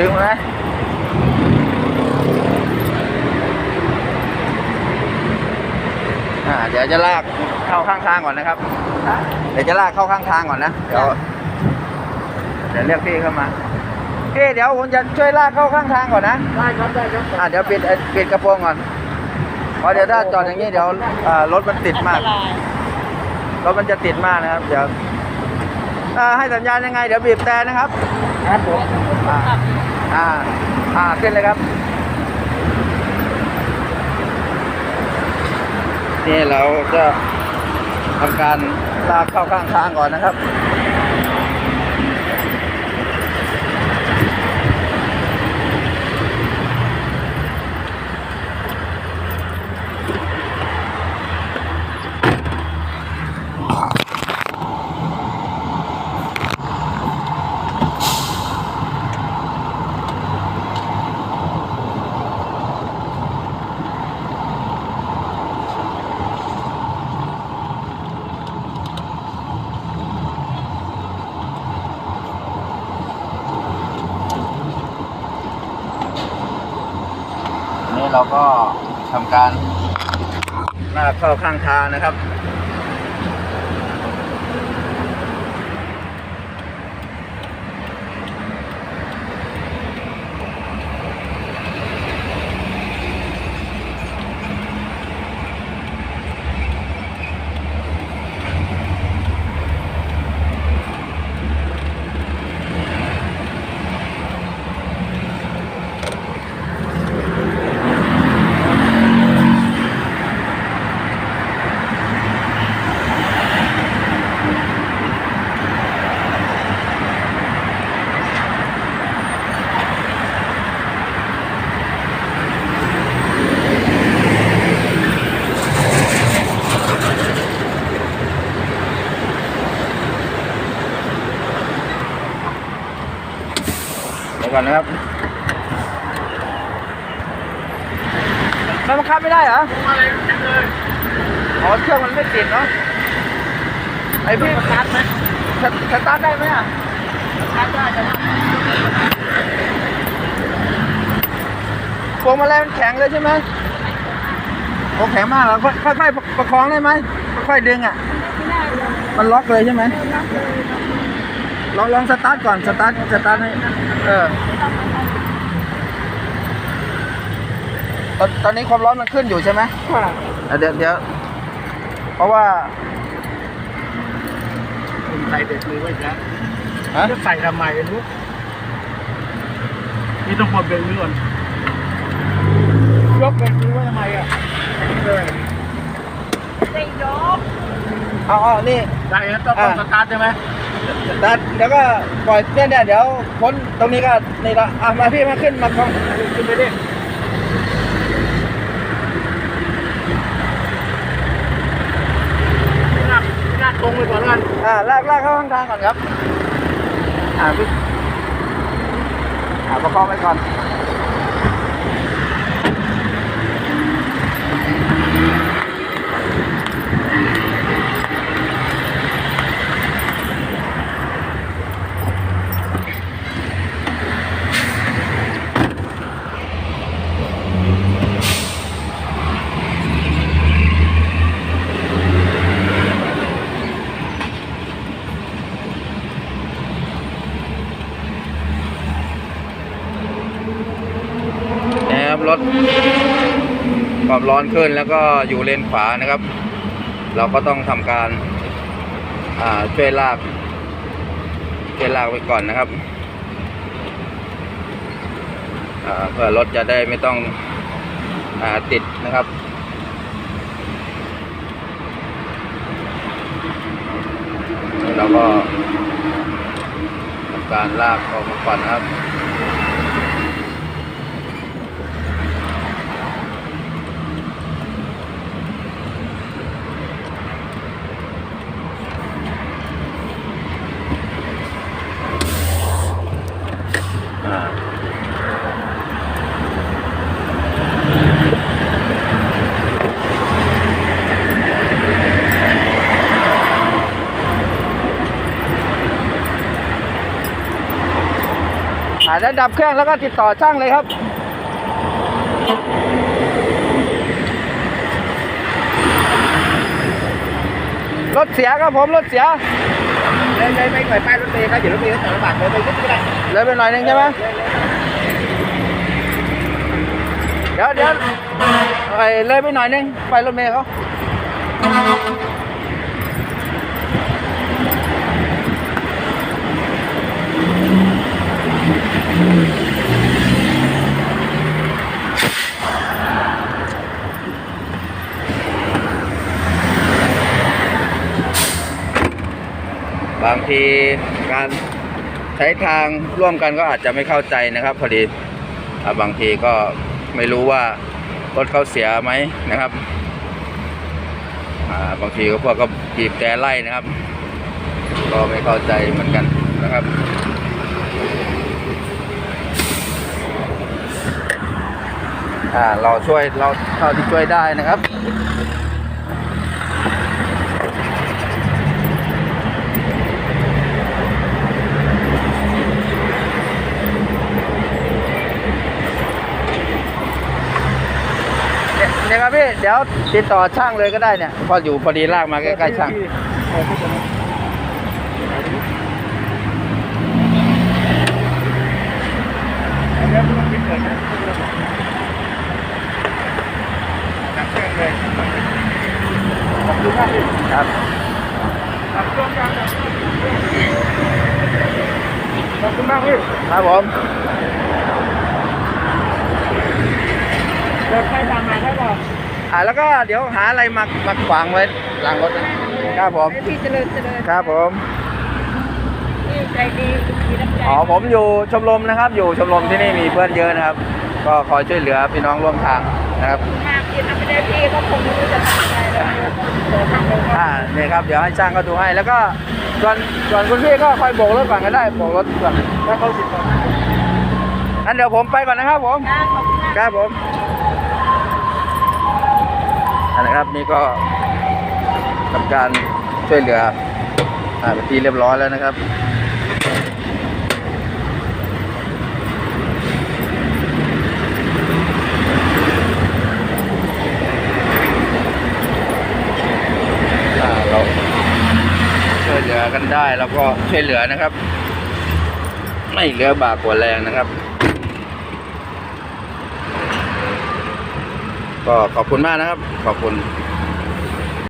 ถึงไหมอ่าเดี๋ยวจะลากเข้าข้างทางก่อนนะครับ เดี๋ยวจะลากเข้าข้างทางก่อนนะ เดี๋ยว เดี๋ยวเรียกพี่เข้ามาพี่เดี๋ยวผมจะช่วยลากเข้าข้างทางก่อนนะ ได้ครับได้ครับอ่าเดี๋ยวปิดเอ่อปิดกระโปรงก่อน เพราะเดี๋ยวถ้าจอดอย่างนี้เดี๋ยวอ่ารถมันติดมาก รถมันจะติดมากนะครับ เดี๋ยวอ่าให้สัญญาณยังไง เดี๋ยวบีบแต่นะครับ ครับผม อ่า อ่าขึ้นเลยครับ นี่เราจะทำการลากเข้าข้างทางก่อนนะครับ เราก็ทำการลากเข้าข้างทางนะครับ ก่อนนะครับมันบังคับไม่ได้เหรออะไรเลยอ๋อเครื่องมันไม่ติดเนาะไอพี่สตาร์ทไหมสสตาร์ทได้ไหมอะสตาร์ทได้ครับพวงมาลัยมันแข็งเลยใช่ไหมโอ้แข็งมากเหรอค่อยค่อยๆประคองได้ไหมค่อยๆดึงอะ มันล็อกเลยใช่ไหม ลองลองสตาร์ทก่อน สตาร์ท สตาร์ทให้ เออตอนตอนนี้ความร้อนมันขึ้นอยู่ใช่ไหมว่าอะเดี๋ยวเดี๋ยว เพราะว่าผมใส่เด็กมือไว้แล้วฮะ จะใส่ทำไมไม่รู้นี่ต้องกดเบรกมือก่อนยกเบรกมือไว้ทำไมอะเลยเอาเอานี่ ได้ครับต้องต้องสตาร์ทใช่ไหม ตัดแล้วก็ปล่อยเนี่ยเนี่ยเดี๋ยวพ้นตรงนี้ก็นี่ละอะมาพี่มาขึ้นมาของขึ้นไปดิลากลากตรงไปก่อนกันอ่าลากลากเข้าข้างทางก่อนครับ อ่าพี่อ่าประคองไปก่อน รถความร้อนขึ้นแล้วก็อยู่เลนขวานะครับ เราก็ต้องทำการช่วยลากช่วยลากไว้ก่อนนะครับเพื่อรถจะได้ไม่ต้องอติดนะครับเราก็ทำการลากออกมาก่อนนะครับ อาจจะดับเครื่องแล้วก็ติดต่อช่างเลยครับ รถเสียครับผมรถเสีย เลยเลยไม่ก่อยป้ายรถเมล์ครับเดี๋ยวรถเมล์ก็ต่อระบาดเลยไปก็ได้เลยไปหน่อยหนึงใช่ไหมเดี๋ยวเดี๋ยวไอ้เลยไปหน่อยหนึงไปรถเมล์เขา บางทีการใช้ทางร่วมกันก็อาจจะไม่เข้าใจนะครับ พอดีบางทีก็ไม่รู้ว่ารถเขาเสียไหมนะครับบางทีก็พวกก็บีบแต่ไล่นะครับ ก็ไม่เข้าใจเหมือนกันนะครับเราช่วยเราเท่าที่ช่วยได้นะครับ เนี่ยเนี่ยครับพี่ เดี๋ยวติดต่อช่างเลยก็ได้เนี่ยพออยู่พอดีลากมาใกล้ๆช่างแล้วไม่ต้องคิดเลยนะดับเครื่องเลยขอบคุณมากพี่ครับดับเครื่องยังขอบคุณมากพี่ครับผมเดินไปทางไหนได้ป่ะ อ่าแล้วก็เดี๋ยวหาอะไรมามาขวางไว้หลังรถนะครับผมพี่เจริญเจริญครับผมพี่ใจดีมีน้ำใจอ๋อผมอยู่ชมรมนะครับ อยู่ชมรมที่นี่มีเพื่อนเยอะนะครับ ก็คอยช่วยเหลือพี่น้องร่วมทางนะครับมากกินไม่ได้พี่ก็คงไม่รู้จะทำอะไรแล้วเดี๋ยวทำเลยอ่าเนี่ยครับเดี๋ยวให้ช่างเขาดูให้ แล้วก็ส่วนส่วนคุณพี่ก็คอยโบกรถก่อนก็ได้โบกรถก่อนถ้าเขาติดต่องั้นเดี๋ยวผมไปก่อนนะครับผมนะขอบคุณมากครับผมอั นะครับนี่ก็ทำการช่วยเหลืออ่าเป็นที่เรียบร้อยแล้วนะครับเราช่วยเหลือกันได้ แล้วก็ช่วยเหลือนะครับ ไม่เหลือบากกว่าแรงนะครับ ก็ขอบคุณมากนะครับ ขอบคุณ